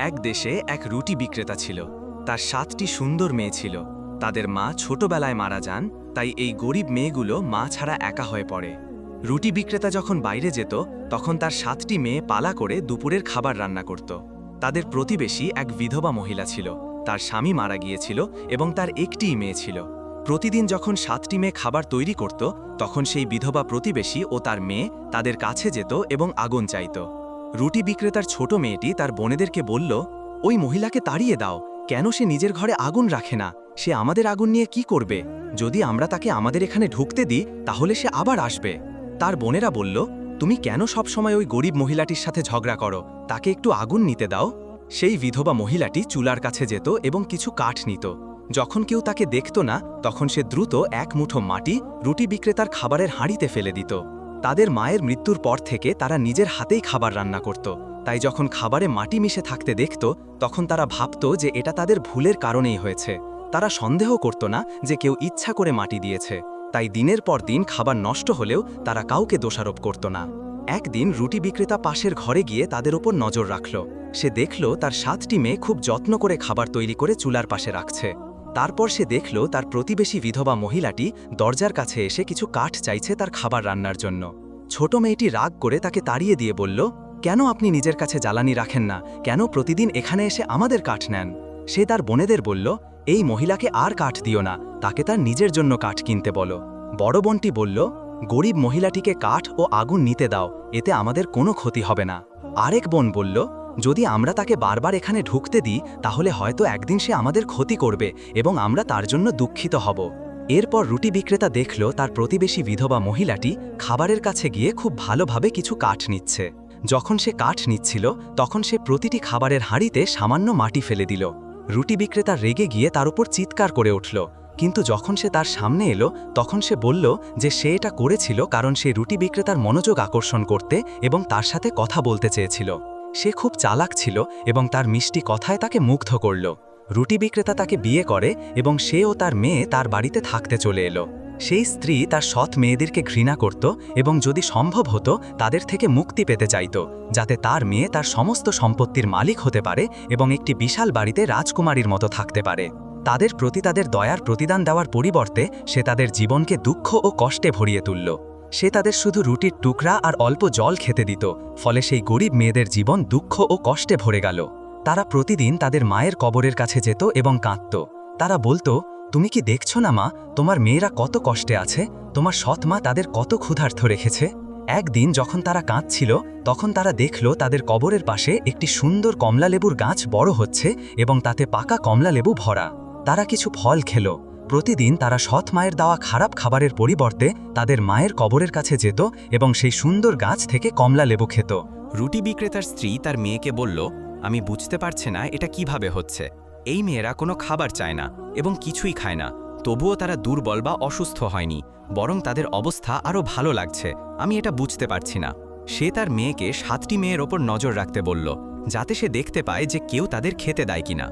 এক দেশে এক রুটি বিক্রেতা ছিল। তার সাতটি সুন্দর মেয়ে ছিল। তাদের মা ছোটবেলায় মারা যান, তাই এই গরিব মেয়েগুলো মা ছাড়া একা হয়ে পড়ে। রুটি বিক্রেতা যখন বাইরে যেত, তখন তার সাতটি মেয়ে পালা করে দুপুরের খাবার রান্না করত। তাদের প্রতিবেশী এক বিধবা মহিলা ছিল। তার স্বামী মারা গিয়েছিল এবং তার একটিই মেয়ে ছিল। প্রতিদিন যখন সাতটি মেয়ে খাবার তৈরি করত, তখন সেই বিধবা প্রতিবেশী ও তার মেয়ে তাদের কাছে যেত এবং আগুন চাইত। রুটি বিক্রেতার ছোট মেয়েটি তার বোনেদেরকে বলল, ওই মহিলাকে তাড়িয়ে দাও, কেন সে নিজের ঘরে আগুন রাখে না? সে আমাদের আগুন নিয়ে কি করবে? যদি আমরা তাকে আমাদের এখানে ঢুকতে দিই, তাহলে সে আবার আসবে। তার বোনেরা বলল, তুমি কেন সবসময় ওই গরিব মহিলাটির সাথে ঝগড়া করো? তাকে একটু আগুন নিতে দাও। সেই বিধবা মহিলাটি চুলার কাছে যেত এবং কিছু কাঠ নিত। যখন কেউ তাকে দেখত না, তখন সে দ্রুত এক মুঠো মাটি রুটি বিক্রেতার খাবারের হাঁড়িতে ফেলে দিত। তাদের মায়ের মৃত্যুর পর থেকে তারা নিজের হাতেই খাবার রান্না করত। তাই যখন খাবারে মাটি মিশে থাকতে দেখত, তখন তারা ভাবত যে এটা তাদের ভুলের কারণেই হয়েছে। তারা সন্দেহ করত না যে কেউ ইচ্ছা করে মাটি দিয়েছে। তাই দিনের পর দিন খাবার নষ্ট হলেও তারা কাউকে দোষারোপ করত না। একদিন রুটি বিক্রেতা পাশের ঘরে গিয়ে তাদের ওপর নজর রাখল। সে দেখল তার সাতটি মেয়ে খুব যত্ন করে খাবার তৈরি করে চুলার পাশে রাখছে। তারপর সে দেখল তার প্রতিবেশী বিধবা মহিলাটি দরজার কাছে এসে কিছু কাঠ চাইছে তার খাবার রান্নার জন্য। ছোট মেয়েটি রাগ করে তাকে তাড়িয়ে দিয়ে বলল, কেন আপনি নিজের কাছে জ্বালানি রাখেন না? কেন প্রতিদিন এখানে এসে আমাদের কাঠ নেন? সে তার বোনেদের বলল, এই মহিলাকে আর কাঠ দিও না, তাকে তার নিজের জন্য কাঠ কিনতে বলো। বড় বোনটি বলল, গরিব মহিলাটিকে কাঠ ও আগুন নিতে দাও, এতে আমাদের কোনো ক্ষতি হবে না। আরেক বোন বলল যদি আমরা তাকে বারবার এখানে ঢুকতে দিই, তাহলে হয়তো একদিন সে আমাদের ক্ষতি করবে এবং আমরা তার জন্য দুঃখিত হব। এরপর রুটি বিক্রেতা দেখল তার প্রতিবেশী বিধবা মহিলাটি খাবারের কাছে গিয়ে খুব ভালোভাবে কিছু কাঠ নিচ্ছে। যখন সে কাঠ নিচ্ছিল, তখন সে প্রতিটি খাবারের হাঁড়িতে সামান্য মাটি ফেলে দিল। রুটি বিক্রেতা রেগে গিয়ে তার উপর চিৎকার করে উঠল। কিন্তু যখন সে তার সামনে এলো, তখন সে বলল যে সে এটা করেছিল কারণ সে রুটি বিক্রেতার মনোযোগ আকর্ষণ করতে এবং তার সাথে কথা বলতে চেয়েছিল। সে খুব চালাক ছিল এবং তার মিষ্টি কথায় তাকে মুগ্ধ করল। রুটি বিক্রেতা তাকে বিয়ে করে এবং সে ও তার মেয়ে তার বাড়িতে থাকতে চলে এলো। সেই স্ত্রী তার সৎ মেয়েদেরকে ঘৃণা করত এবং যদি সম্ভব হতো, তাদের থেকে মুক্তি পেতে চাইত, যাতে তার মেয়ে তার সমস্ত সম্পত্তির মালিক হতে পারে এবং একটি বিশাল বাড়িতে রাজকুমারীর মতো থাকতে পারে। তাদের প্রতি তাদের দয়ার প্রতিদান দেওয়ার পরিবর্তে সে তাদের জীবনকে দুঃখ ও কষ্টে ভরিয়ে তুলল। সে তাদের শুধু রুটির টুকরা আর অল্প জল খেতে দিত, ফলে সেই গরিব মেয়েদের জীবন দুঃখ ও কষ্টে ভরে গেল। তারা প্রতিদিন তাদের মায়ের কবরের কাছে যেত এবং কাঁদত। তারা বলতো, তুমি কি দেখছ না মা, তোমার মেয়েরা কত কষ্টে আছে? তোমার সৎ মা তাদের কত ক্ষুধার্থ রেখেছে? একদিন যখন তারা কাঁদছিল, তখন তারা দেখল তাদের কবরের পাশে একটি সুন্দর কমলালেবুর গাছ বড় হচ্ছে এবং তাতে পাকা কমলালেবু ভরা। তারা কিছু ফল খেল। প্রতিদিন তারা সৎ মায়ের দেওয়া খারাপ খাবারের পরিবর্তে তাদের মায়ের কবরের কাছে যেত এবং সেই সুন্দর গাছ থেকে কমলা লেবু খেত। রুটি বিক্রেতার স্ত্রী তার মেয়েকে বলল, আমি বুঝতে পারছি না এটা কীভাবে হচ্ছে। এই মেয়েরা কোনো খাবার চায় না এবং কিছুই খায় না। তবুও তারা দুর্বল বা অসুস্থ হয়নি, বরং তাদের অবস্থা আরও ভালো লাগছে। আমি এটা বুঝতে পারছি না। সে তার মেয়েকে সাতটি মেয়ের ওপর নজর রাখতে বলল, যাতে সে দেখতে পায় যে কেউ তাদের খেতে দেয় কিনা।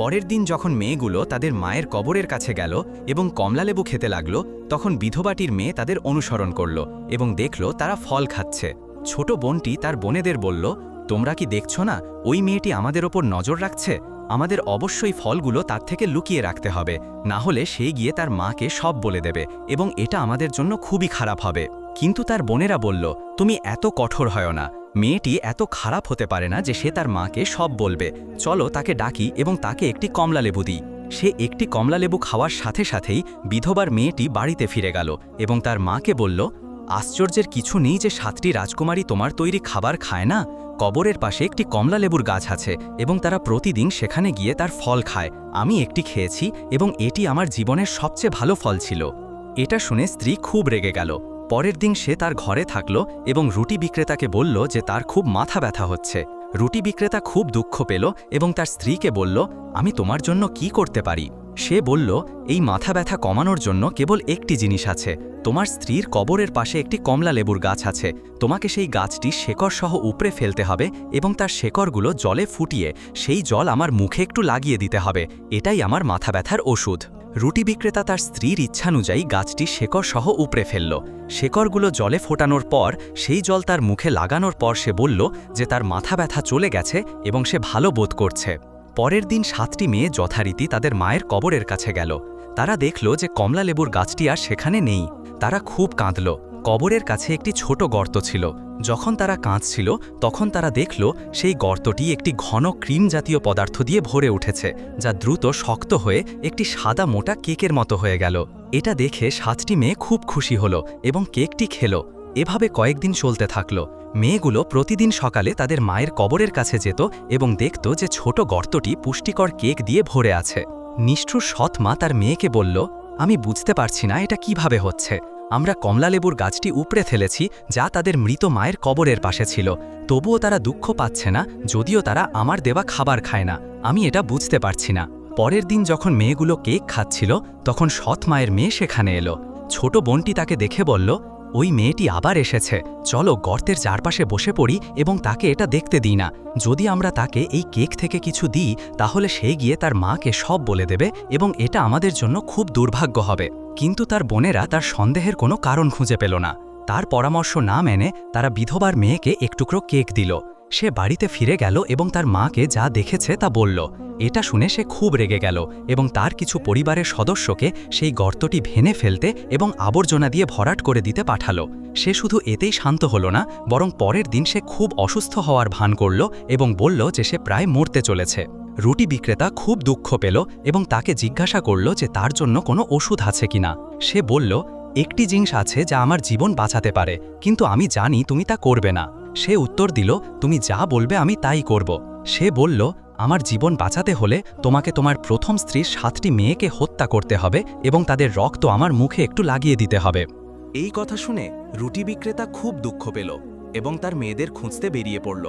পরের দিন যখন মেয়েগুলো তাদের মায়ের কবরের কাছে গেল এবং কমলালেবু খেতে লাগল, তখন বিধবাটির মেয়ে তাদের অনুসরণ করল এবং দেখল তারা ফল খাচ্ছে। ছোট বোনটি তার বোনেদের বলল, তোমরা কি দেখছ না, ওই মেয়েটি আমাদের ওপর নজর রাখছে? আমাদের অবশ্যই ফলগুলো তার থেকে লুকিয়ে রাখতে হবে, না হলে সে গিয়ে তার মাকে সব বলে দেবে এবং এটা আমাদের জন্য খুবই খারাপ হবে। কিন্তু তার বোনেরা বলল, তুমি এত কঠোর হয় না মেয়েটি এত খারাপ হতে পারে না যে সে তার মাকে সব বলবে। চলো তাকে ডাকি এবং তাকে একটি কমলালেবু দিই। সে একটি কমলালেবু খাওয়ার সাথে সাথেই বিধবার মেয়েটি বাড়িতে ফিরে গেল এবং তার মাকে বলল, আশ্চর্যের কিছু নেই যে সাতটি রাজকুমারী তোমার তৈরি খাবার খায় না? কবরের পাশে একটি কমলালেবুর গাছ আছে এবং তারা প্রতিদিন সেখানে গিয়ে তার ফল খায়। আমি একটি খেয়েছি এবং এটি আমার জীবনের সবচেয়ে ভালো ফল ছিল। এটা শুনে স্ত্রী খুব রেগে গেল। পরের দিন সে তার ঘরে থাকল এবং রুটি বিক্রেতাকে বলল যে তার খুব মাথা ব্যথা হচ্ছে। রুটি বিক্রেতা খুব দুঃখ পেল এবং তার স্ত্রীকে বলল, আমি তোমার জন্য কি করতে পারি? সে বলল, এই মাথা ব্যথা কমানোর জন্য কেবল একটি জিনিস আছে। তোমার স্ত্রীর কবরের পাশে একটি কমলা লেবুর গাছ আছে। তোমাকে সেই গাছটি শেকড় সহ উপড়ে ফেলতে হবে এবং তার শেকড়গুলো জলে ফুটিয়ে সেই জল আমার মুখে একটু লাগিয়ে দিতে হবে। এটাই আমার মাথা ব্যথার ওষুধ। রুটি বিক্রেতা তার স্ত্রীর ইচ্ছানুযায়ী গাছটি শেকড় সহ উপড়ে ফেলল। শেকড়গুলো জলে ফোটানোর পর সেই জল তার মুখে লাগানোর পর সে বলল যে তার মাথা ব্যথা চলে গেছে এবং সে ভালো বোধ করছে। পরের দিন সাতটি মেয়ে যথারীতি তাদের মায়ের কবরের কাছে গেল। তারা দেখল যে কমলা লেবুর গাছটি আর সেখানে নেই। তারা খুব কাঁদল। কবরের কাছে একটি ছোট গর্ত ছিল। যখন তারা কাঁদছিল, তখন তারা দেখল, সেই গর্তটি একটি ঘন ক্রিম জাতীয় পদার্থ দিয়ে ভরে উঠেছে, যা দ্রুত শক্ত হয়ে একটি সাদা মোটা কেকের মতো হয়ে গেল। এটা দেখে সাতটি মেয়ে খুব খুশি হলো এবং কেকটি খেলো। এভাবে কয়েকদিন চলতে থাকল। মেয়েগুলো প্রতিদিন সকালে তাদের মায়ের কবরের কাছে যেত এবং দেখত যে ছোট গর্তটি পুষ্টিকর কেক দিয়ে ভরে আছে। নিষ্ঠুর সৎ মা তার মেয়েকে বলল আমি বুঝতে পারছি না এটা কীভাবে হচ্ছে। আমরা কমলালেবুর গাছটি উপড়ে ফেলেছি, যা তাদের মৃত মায়ের কবরের পাশে ছিল। তবুও তারা দুঃখ পাচ্ছে না, যদিও তারা আমার দেওয়া খাবার খায় না। আমি এটা বুঝতে পারছি না। পরের দিন যখন মেয়েগুলো কেক খাচ্ছিল, তখন সৎ মায়ের মেয়ে সেখানে এলো। ছোট বোনটি তাকে দেখে বলল ওই মেয়েটি আবার এসেছে। চলো গর্তের চারপাশে বসে পড়ি এবং তাকে এটা দেখতে দিই না। যদি আমরা তাকে এই কেক থেকে কিছু দিই, তাহলে সে গিয়ে তার মাকে সব বলে দেবে এবং এটা আমাদের জন্য খুব দুর্ভাগ্য হবে। কিন্তু তার বোনেরা তার সন্দেহের কোনো কারণ খুঁজে পেল না। তার পরামর্শ না মেনে তারা বিধবার মেয়েকে একটুকরো কেক দিল। সে বাড়িতে ফিরে গেল এবং তার মাকে যা দেখেছে তা বলল। এটা শুনে সে খুব রেগে গেল এবং তার কিছু পরিবারের সদস্যকে সেই গর্তটি ভেনে ফেলতে এবং আবর্জনা দিয়ে ভরাট করে দিতে পাঠালো। সে শুধু এতেই শান্ত হলো না, বরং পরের দিন সে খুব অসুস্থ হওয়ার ভান করল এবং বলল যে সে প্রায় মরতে চলেছে। রুটি বিক্রেতা খুব দুঃখ পেল এবং তাকে জিজ্ঞাসা করল যে তার জন্য কোনো ওষুধ আছে কিনা। সে বলল, একটি জিনিস আছে যা আমার জীবন বাঁচাতে পারে, কিন্তু আমি জানি তুমি তা করবে না। সে উত্তর দিল, তুমি যা বলবে আমি তাই করব। সে বলল, আমার জীবন বাঁচাতে হলে তোমাকে তোমার প্রথম স্ত্রীর সাতটি মেয়েকে হত্যা করতে হবে এবং তাদের রক্ত আমার মুখে একটু লাগিয়ে দিতে হবে। এই কথা শুনে রুটি বিক্রেতা খুব দুঃখ পেল এবং তার মেয়েদের খুঁজতে বেরিয়ে পড়ল।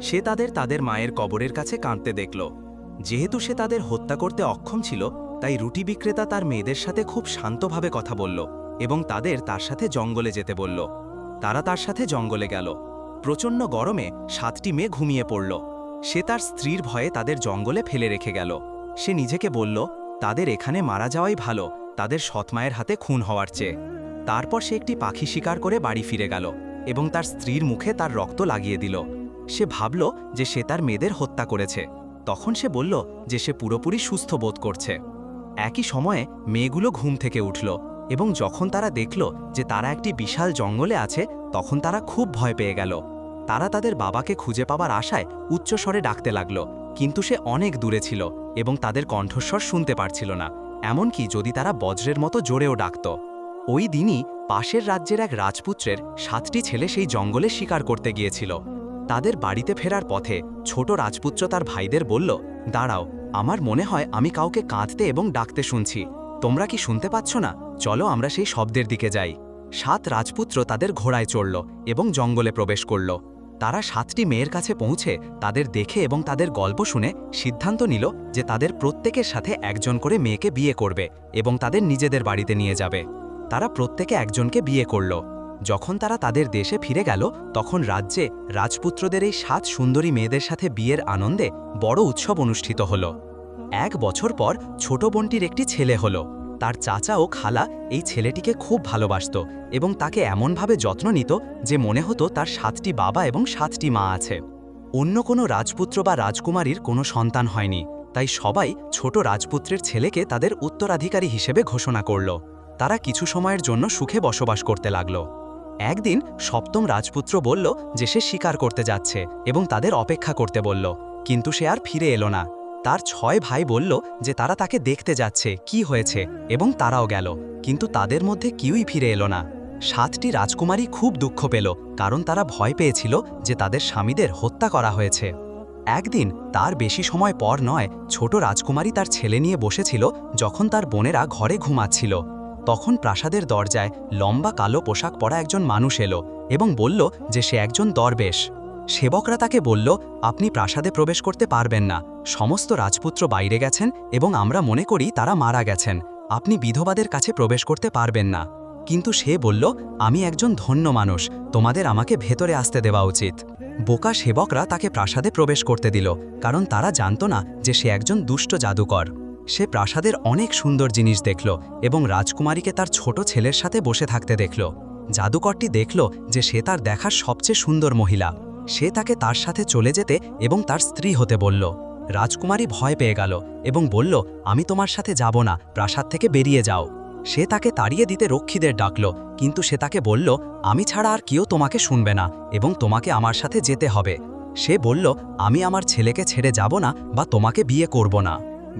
সে তাদের তাদের মায়ের কবরের কাছে কাঁদতে দেখল। যেহেতু সে তাদের হত্যা করতে অক্ষম ছিল, তাই রুটি বিক্রেতা তার মেয়েদের সাথে খুব শান্তভাবে কথা বলল এবং তাদের তার সাথে জঙ্গলে যেতে বলল। তারা তার সাথে জঙ্গলে গেল। প্রচণ্ড গরমে সাতটি মেয়ে ঘুমিয়ে পড়ল। সে তার স্ত্রীর ভয়ে তাদের জঙ্গলে ফেলে রেখে গেল। সে নিজেকে বলল, তাদের এখানে মারা যাওয়াই ভালো। তাদের সৎমায়ের হাতে খুন হওয়ার চেয়ে। তারপর সে একটি পাখি শিকার করে বাড়ি ফিরে গেল এবং তার স্ত্রীর মুখে তার রক্ত লাগিয়ে দিল। সে ভাবল যে সে তার মেয়েদের হত্যা করেছে। তখন সে বলল যে সে পুরোপুরি সুস্থ বোধ করছে। একই সময়ে মেয়েগুলো ঘুম থেকে উঠল এবং যখন তারা দেখল যে তারা একটি বিশাল জঙ্গলে আছে, তখন তারা খুব ভয় পেয়ে গেল। তারা তাদের বাবাকে খুঁজে পাবার আশায় উচ্চস্বরে ডাকতে লাগল, কিন্তু সে অনেক দূরে ছিল এবং তাদের কণ্ঠস্বর শুনতে পারছিল না, এমনকি যদি তারা বজ্রের মতো জোরেও ডাকত। ওই দিনই পাশের রাজ্যের এক রাজপুত্রের সাতটি ছেলে সেই জঙ্গলে শিকার করতে গিয়েছিল। তাদের বাড়িতে ফেরার পথে ছোট রাজপুত্র তার ভাইদের বলল, দাঁড়াও, আমার মনে হয় আমি কাউকে কাঁদতে এবং ডাকতে শুনছি। তোমরা কি শুনতে পাচ্ছ না? চলো আমরা সেই শব্দের দিকে যাই। সাত রাজপুত্র তাদের ঘোড়ায় চড়ল এবং জঙ্গলে প্রবেশ করল। তারা সাতটি মেয়ের কাছে পৌঁছে তাদের দেখে এবং তাদের গল্প শুনে সিদ্ধান্ত নিল যে তাদের প্রত্যেকের সাথে একজন করে মেয়েকে বিয়ে করবে এবং তাদের নিজেদের বাড়িতে নিয়ে যাবে। তারা প্রত্যেকে একজনকে বিয়ে করল। যখন তারা তাদের দেশে ফিরে গেল, তখন রাজ্যে রাজপুত্রদের এই সাত সুন্দরী মেয়েদের সাথে বিয়ের আনন্দে বড় উৎসব অনুষ্ঠিত হল। এক বছর পর ছোট বোনটির একটি ছেলে হল। তার চাচা ও খালা এই ছেলেটিকে খুব ভালোবাসত এবং তাকে এমনভাবে যত্ন নিত যে মনে হতো তার সাতটি বাবা এবং সাতটি মা আছে। অন্য কোনো রাজপুত্র বা রাজকুমারীর কোনো সন্তান হয়নি, তাই সবাই ছোট রাজপুত্রের ছেলেকে তাদের উত্তরাধিকারী হিসেবে ঘোষণা করল। তারা কিছু সময়ের জন্য সুখে বসবাস করতে লাগল। একদিন সপ্তম রাজপুত্র বলল যে সে শিকার করতে যাচ্ছে এবং তাদের অপেক্ষা করতে বলল, কিন্তু সে আর ফিরে এলো না। তার ছয় ভাই বলল যে তারা তাকে দেখতে যাচ্ছে, কি হয়েছে এবং তারাও গেল। কিন্তু তাদের মধ্যে কেউই ফিরে এলো না। সাতটি রাজকুমারী খুব দুঃখ পেল, কারণ তারা ভয় পেয়েছিল যে তাদের স্বামীদের হত্যা করা হয়েছে। একদিন, তার বেশি সময় পর নয়, ছোট রাজকুমারী তার ছেলে নিয়ে বসেছিল যখন তার বোনেরা ঘরে ঘুমাচ্ছিল। তখন প্রাসাদের দরজায় লম্বা কালো পোশাক পরা একজন মানুষ এলো এবং বলল যে সে একজন দরবেশ। সেবকরা তাকে বলল, আপনি প্রাসাদে প্রবেশ করতে পারবেন না। সমস্ত রাজপুত্র বাইরে গেছেন এবং আমরা মনে করি তারা মারা গেছেন। আপনি বিধবাদের কাছে প্রবেশ করতে পারবেন না। কিন্তু সে বলল, আমি একজন ধন্য মানুষ। তোমাদের আমাকে ভেতরে আসতে দেওয়া উচিত। বোকা সেবকরা তাকে প্রাসাদে প্রবেশ করতে দিল, কারণ তারা জানত না যে সে একজন দুষ্ট জাদুকর। সে প্রাসাদের অনেক সুন্দর জিনিস দেখল এবং রাজকুমারীকে তার ছোট ছেলের সাথে বসে থাকতে দেখল। জাদুকরটি দেখল যে সে তার দেখার সবচেয়ে সুন্দর মহিলা। সে তাকে তার সাথে চলে যেতে এবং তার স্ত্রী হতে বলল, রাজকুমারী ভয় পেয়ে গেল এবং বলল, আমি তোমার সাথে যাব না, প্রাসাদ থেকে বেরিয়ে যাও। সে তাকে তাড়িয়ে দিতে রক্ষীদের ডাকল, কিন্তু সে তাকে বলল, আমি ছাড়া আর কেউ তোমাকে শুনবে না এবং তোমাকে আমার সাথে যেতে হবে। সে বলল, আমি আমার ছেলেকে ছেড়ে যাব না বা তোমাকে বিয়ে করব না।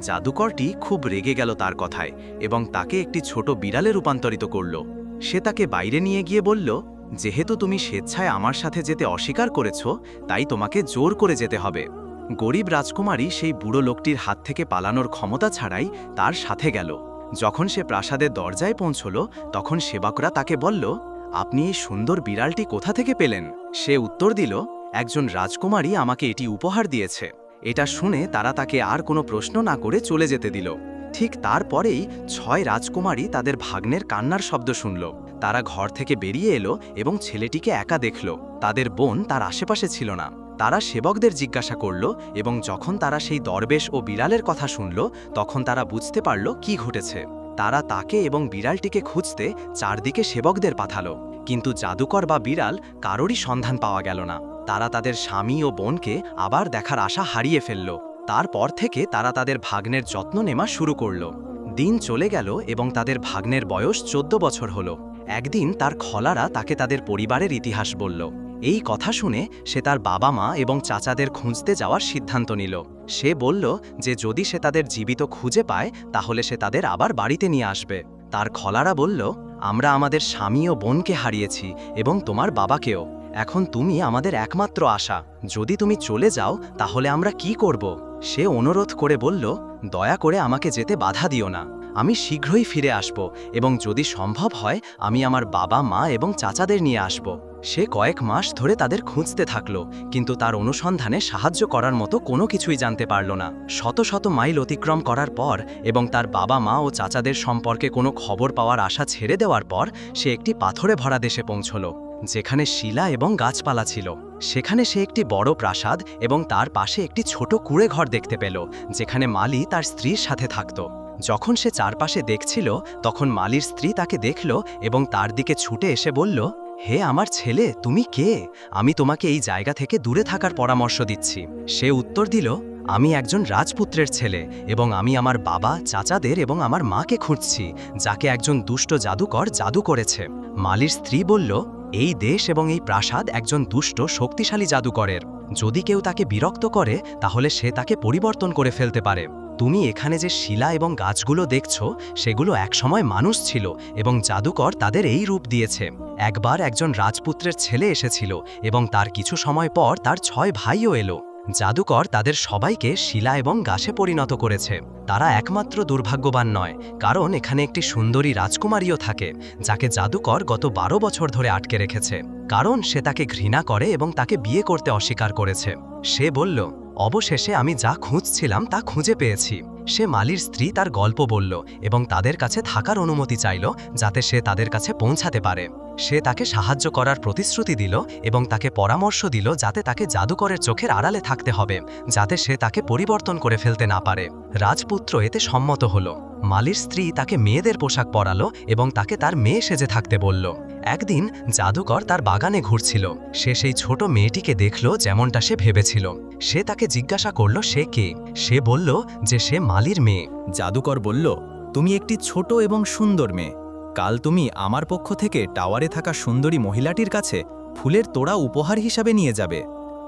জাদুকরটি খুব রেগে গেল তার কথায় এবং তাকে একটি ছোট বিড়ালে রূপান্তরিত করল। সে তাকে বাইরে নিয়ে গিয়ে বলল যেহেতু তুমি স্বেচ্ছায় আমার সাথে যেতে অস্বীকার করেছ, তাই তোমাকে জোর করে যেতে হবে। গরিব রাজকুমারী সেই বুড়ো লোকটির হাত থেকে পালানোর ক্ষমতা ছাড়াই তার সাথে গেল। যখন সে প্রাসাদের দরজায় পৌঁছল, তখন সেবকরা তাকে বলল, আপনি এই সুন্দর বিড়ালটি কোথা থেকে পেলেন? সে উত্তর দিল, একজন রাজকুমারী আমাকে এটি উপহার দিয়েছে। এটা শুনে তারা তাকে আর কোনো প্রশ্ন না করে চলে যেতে দিল। ঠিক তারপরেই ছয় রাজকুমারী তাদের ভাগ্নের কান্নার শব্দ শুনল। তারা ঘর থেকে বেরিয়ে এলো এবং ছেলেটিকে একা দেখল। তাদের বোন তার আশেপাশে ছিল না। তারা সেবকদের জিজ্ঞাসা করল এবং যখন তারা সেই দরবেশ ও বিড়ালের কথা শুনল, তখন তারা বুঝতে পারল কি ঘটেছে। তারা তাকে এবং বিড়ালটিকে খুঁজতে চারদিকে সেবকদের পাঠালো। কিন্তু জাদুকর বা বিড়াল কারোরই সন্ধান পাওয়া গেল না। তারা তাদের স্বামী ও বোনকে আবার দেখার আশা হারিয়ে ফেলল। তারপর থেকে তারা তাদের ভাগ্নের যত্ন নেওয়া শুরু করল। দিন চলে গেল এবং তাদের ভাগ্নের বয়স চোদ্দ বছর হল। একদিন তার খলারা তাকে তাদের পরিবারের ইতিহাস বলল। এই কথা শুনে সে তার বাবা মা এবং চাচাদের খুঁজতে যাওয়ার সিদ্ধান্ত নিল। সে বলল যে যদি সে তাদের জীবিত খুঁজে পায়, তাহলে সে তাদের আবার বাড়িতে নিয়ে আসবে। তার খলারা বলল, আমরা আমাদের স্বামী ও বোনকে হারিয়েছি এবং তোমার বাবাকেও। এখন তুমি আমাদের একমাত্র আশা। যদি তুমি চলে যাও, তাহলে আমরা কি করব? সে অনুরোধ করে বলল, দয়া করে আমাকে যেতে বাধা দিও না। আমি শীঘ্রই ফিরে আসব এবং যদি সম্ভব হয়, আমি আমার বাবা, মা এবং চাচাদের নিয়ে আসব। সে কয়েক মাস ধরে তাদের খুঁজতে থাকল, কিন্তু তার অনুসন্ধানে সাহায্য করার মতো কোনো কিছুই জানতে পারল না। শত শত মাইল অতিক্রম করার পর এবং তার বাবা, মা ও চাচাদের সম্পর্কে কোনো খবর পাওয়ার আশা ছেড়ে দেওয়ার পর, সে একটি পাথরে ভরা দেশে পৌঁছল, যেখানে শিলা এবং গাছপালা ছিল। সেখানে সে একটি বড় প্রাসাদ এবং তার পাশে একটি ছোট কুড়ে ঘর দেখতে পেল, যেখানে মালি তার স্ত্রীর সাথে থাকত। যখন সে চারপাশে দেখছিল, তখন মালির স্ত্রী তাকে দেখল এবং তার দিকে ছুটে এসে বলল, হে আমার ছেলে, তুমি কে? আমি তোমাকে এই জায়গা থেকে দূরে থাকার পরামর্শ দিচ্ছি। সে উত্তর দিল, আমি একজন রাজপুত্রের ছেলে এবং আমি আমার বাবা, চাচাদের এবং আমার মাকে খুঁজছি, যাকে একজন দুষ্ট জাদুকর জাদু করেছে। মালির স্ত্রী বলল, এই দেশ এবং এই প্রাসাদ একজন দুষ্ট, শক্তিশালী জাদুকরের। যদি কেউ তাকে বিরক্ত করে, তাহলে সে তাকে পরিবর্তন করে ফেলতে পারে। তুমি এখানে যে শিলা এবং গাছগুলো দেখছ, সেগুলো একসময় মানুষ ছিল এবং জাদুকর তাদের এই রূপ দিয়েছে। একবার একজন রাজপুত্রের ছেলে এসেছিল এবং তার কিছু সময় পর তার ছয় ভাইও এলো। জাদুকর তাদের সবাইকে শিলা এবং গাছে পরিণত করেছে। তারা একমাত্র দুর্ভাগ্যবান নয়, কারণ এখানে একটি সুন্দরী রাজকুমারীও থাকে, যাকে জাদুকর গত বারো বছর ধরে আটকে রেখেছে। কারণ সে তাকে ঘৃণা করে এবং তাকে বিয়ে করতে অস্বীকার করেছে। সে বলল অবশেষে আমি যা খুঁজছিলাম তা খুঁজে পেয়েছি। সে মালির স্ত্রী তার গল্প বলল এবং তাদের কাছে থাকার অনুমতি চাইল যাতে সে তাদের কাছে পৌঁছাতে পারে। সে তাকে সাহায্য করার প্রতিশ্রুতি দিল এবং তাকে পরামর্শ দিল যাতে তাকে জাদুকরের চোখের আড়ালে থাকতে হবে, যাতে সে তাকে পরিবর্তন করে ফেলতে না পারে। রাজপুত্র এতে সম্মত হল। মালির স্ত্রী তাকে মেয়েদের পোশাক পরালো এবং তাকে তার মেয়ে সেজে থাকতে বলল। একদিন জাদুকর তার বাগানে ঘুরছিল। সে সেই ছোট মেয়েটিকে দেখল যেমনটা সে ভেবেছিল। সে তাকে জিজ্ঞাসা করল, সে কে? সে বলল যে সে মালির মেয়ে। জাদুকর বলল, তুমি একটি ছোট এবং সুন্দর মেয়ে। কাল তুমি আমার পক্ষ থেকে টাওয়ারে থাকা সুন্দরী মহিলাটির কাছে ফুলের তোড়া উপহার হিসাবে নিয়ে যাবে।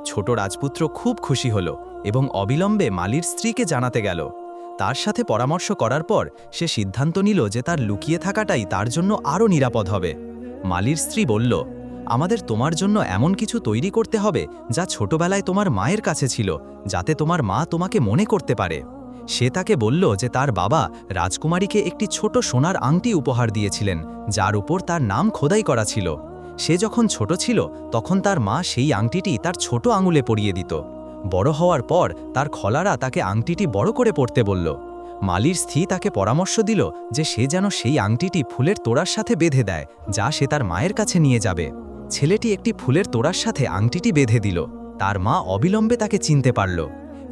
ছোট রাজপুত্র খুব খুশি হল এবং অবিলম্বে মালির স্ত্রীকে জানাতে গেল। তার সাথে পরামর্শ করার পর সে সিদ্ধান্ত নিল যে তার লুকিয়ে থাকাটাই তার জন্য আরও নিরাপদ হবে। মালির স্ত্রী বলল, আমাদের তোমার জন্য এমন কিছু তৈরি করতে হবে যা ছোটবেলায় তোমার মায়ের কাছে ছিল, যাতে তোমার মা তোমাকে মনে করতে পারে। সে তাকে বলল যে তার বাবা রাজকুমারীকে একটি ছোট সোনার আংটি উপহার দিয়েছিলেন, যার উপর তার নাম খোদাই করা ছিল। সে যখন ছোট ছিল, তখন তার মা সেই আংটিটি তার ছোট আঙুলে পরিয়ে দিত। বড় হওয়ার পর তার খলারা তাকে আংটিটি বড় করে পড়তে বলল। মালির স্ত্রী তাকে পরামর্শ দিল যে সে যেন সেই আংটিটি ফুলের তোড়ার সাথে বেঁধে দেয়, যা সে তার মায়ের কাছে নিয়ে যাবে। ছেলেটি একটি ফুলের তোড়ার সাথে আংটিটি বেঁধে দিল। তার মা অবিলম্বে তাকে চিনতে পারল।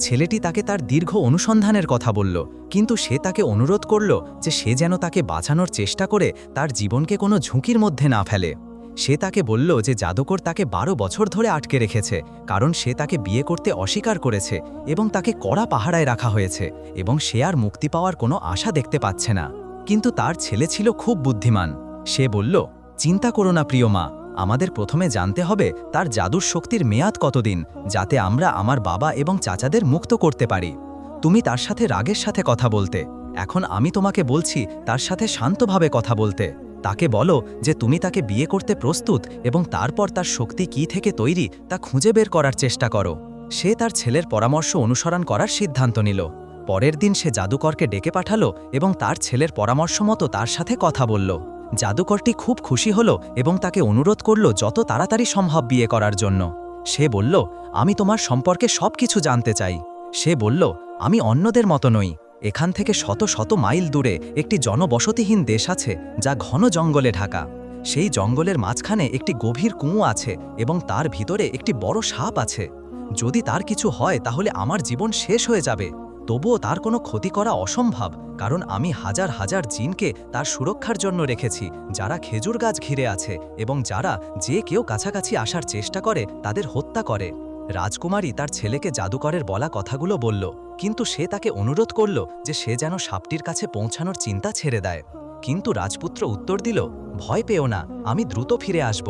ছেলেটি তাকে তার দীর্ঘ অনুসন্ধানের কথা বলল, কিন্তু সে তাকে অনুরোধ করল যে সে যেন তাকে বাঁচানোর চেষ্টা করে তার জীবনকে কোনো ঝুঁকির মধ্যে না ফেলে। সে তাকে বলল যে জাদুকর তাকে বারো বছর ধরে আটকে রেখেছে, কারণ সে তাকে বিয়ে করতে অস্বীকার করেছে এবং তাকে কড়া পাহারায় রাখা হয়েছে এবং সে আর মুক্তি পাওয়ার কোনো আশা দেখতে পাচ্ছে না। কিন্তু তার ছেলে ছিল খুব বুদ্ধিমান। সে বলল, চিন্তা করো না প্রিয় মা আমাদের প্রথমে জানতে হবে তার জাদুর শক্তির মেয়াদ কতদিন, যাতে আমরা আমার বাবা এবং চাচাদের মুক্ত করতে পারি। তুমি তার সাথে রাগের সাথে কথা বলতে। এখন আমি তোমাকে বলছি তার সাথে শান্তভাবে কথা বলতে। তাকে বলো যে তুমি তাকে বিয়ে করতে প্রস্তুত এবং তারপর তার শক্তি কি থেকে তৈরি তা খুঁজে বের করার চেষ্টা করো। সে তার ছেলের পরামর্শ অনুসরণ করার সিদ্ধান্ত নিল। পরের দিন সে জাদুকরকে ডেকে পাঠালো এবং তার ছেলের পরামর্শ মতো তার সাথে কথা বলল। জাদুকরটি খুব খুশি হল এবং তাকে অনুরোধ করল যত তাড়াতাড়ি সম্ভব বিয়ে করার জন্য। সে বলল, আমি তোমার সম্পর্কে সব কিছু জানতে চাই। সে বলল, আমি অন্যদের মতো নই। এখান থেকে শত শত মাইল দূরে একটি জনবসতিহীন দেশ আছে যা ঘন জঙ্গলে ঢাকা। সেই জঙ্গলের মাঝখানে একটি গভীর কুঁয়ো আছে এবং তার ভিতরে একটি বড় সাপ আছে। যদি তার কিছু হয় তাহলে আমার জীবন শেষ হয়ে যাবে। তবুও তার কোনো ক্ষতি করা অসম্ভব, কারণ আমি হাজার হাজার জিনকে তার সুরক্ষার জন্য রেখেছি, যারা খেজুর গাছ ঘিরে আছে এবং যারা যে কেউ কাছাকাছি আসার চেষ্টা করে তাদের হত্যা করে। রাজকুমারী তার ছেলেকে জাদুকরের বলা কথাগুলো বলল, কিন্তু সে তাকে অনুরোধ করল যে সে যেন সাপটির কাছে পৌঁছানোর চিন্তা ছেড়ে দেয়। কিন্তু রাজপুত্র উত্তর দিল, ভয় পেও না, আমি দ্রুত ফিরে আসব।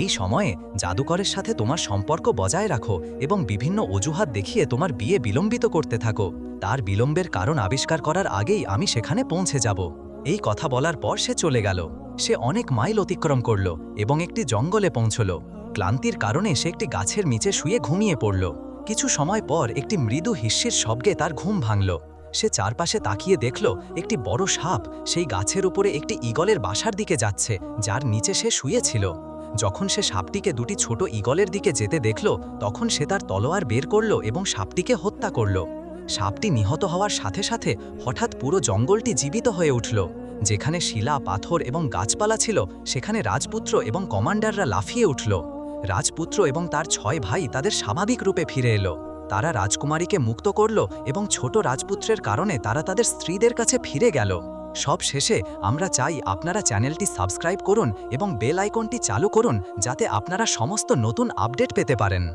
এই সময়ে জাদুকরের সাথে তোমার সম্পর্ক বজায় রাখো এবং বিভিন্ন অজুহাত দেখিয়ে তোমার বিয়ে বিলম্বিত করতে থাকো। তার বিলম্বের কারণ আবিষ্কার করার আগেই আমি সেখানে পৌঁছে যাব। এই কথা বলার পর সে চলে গেল। সে অনেক মাইল অতিক্রম করল এবং একটি জঙ্গলে পৌঁছল। ক্লান্তির কারণে সে একটি গাছের নিচে শুয়ে ঘুমিয়ে পড়ল। কিছু সময় পর একটি মৃদু হিস্যের শব্দে তার ঘুম ভাঙল। সে চারপাশে তাকিয়ে দেখল একটি বড় সাপ সেই গাছের উপরে একটি ঈগলের বাসার দিকে যাচ্ছে, যার নিচে সে শুয়েছিল। যখন সে সাপটিকে দুটি ছোট ঈগলের দিকে যেতে দেখল, তখন সে তার তলোয়ার বের করল এবং সাপটিকে হত্যা করল। সাপটি নিহত হওয়ার সাথে সাথে হঠাৎ পুরো জঙ্গলটি জীবিত হয়ে উঠল। যেখানে শিলা, পাথর এবং গাছপালা ছিল, সেখানে রাজপুত্র এবং কমান্ডাররা লাফিয়ে উঠল। রাজপুত্র এবং তার ছয় ভাই তাদের স্বাভাবিক রূপে ফিরে এলো। তারা রাজকুমারীকে মুক্ত করল এবং ছোট রাজপুত্রের কারণে তারা তাদের স্ত্রীদের কাছে ফিরে গেল। সব শেষে আমরা চাই আপনারা চ্যানেলটি সাবস্ক্রাইব করুন এবং বেল আইকনটি চালু করুন, যাতে আপনারা সমস্ত নতুন আপডেট পেতে পারেন।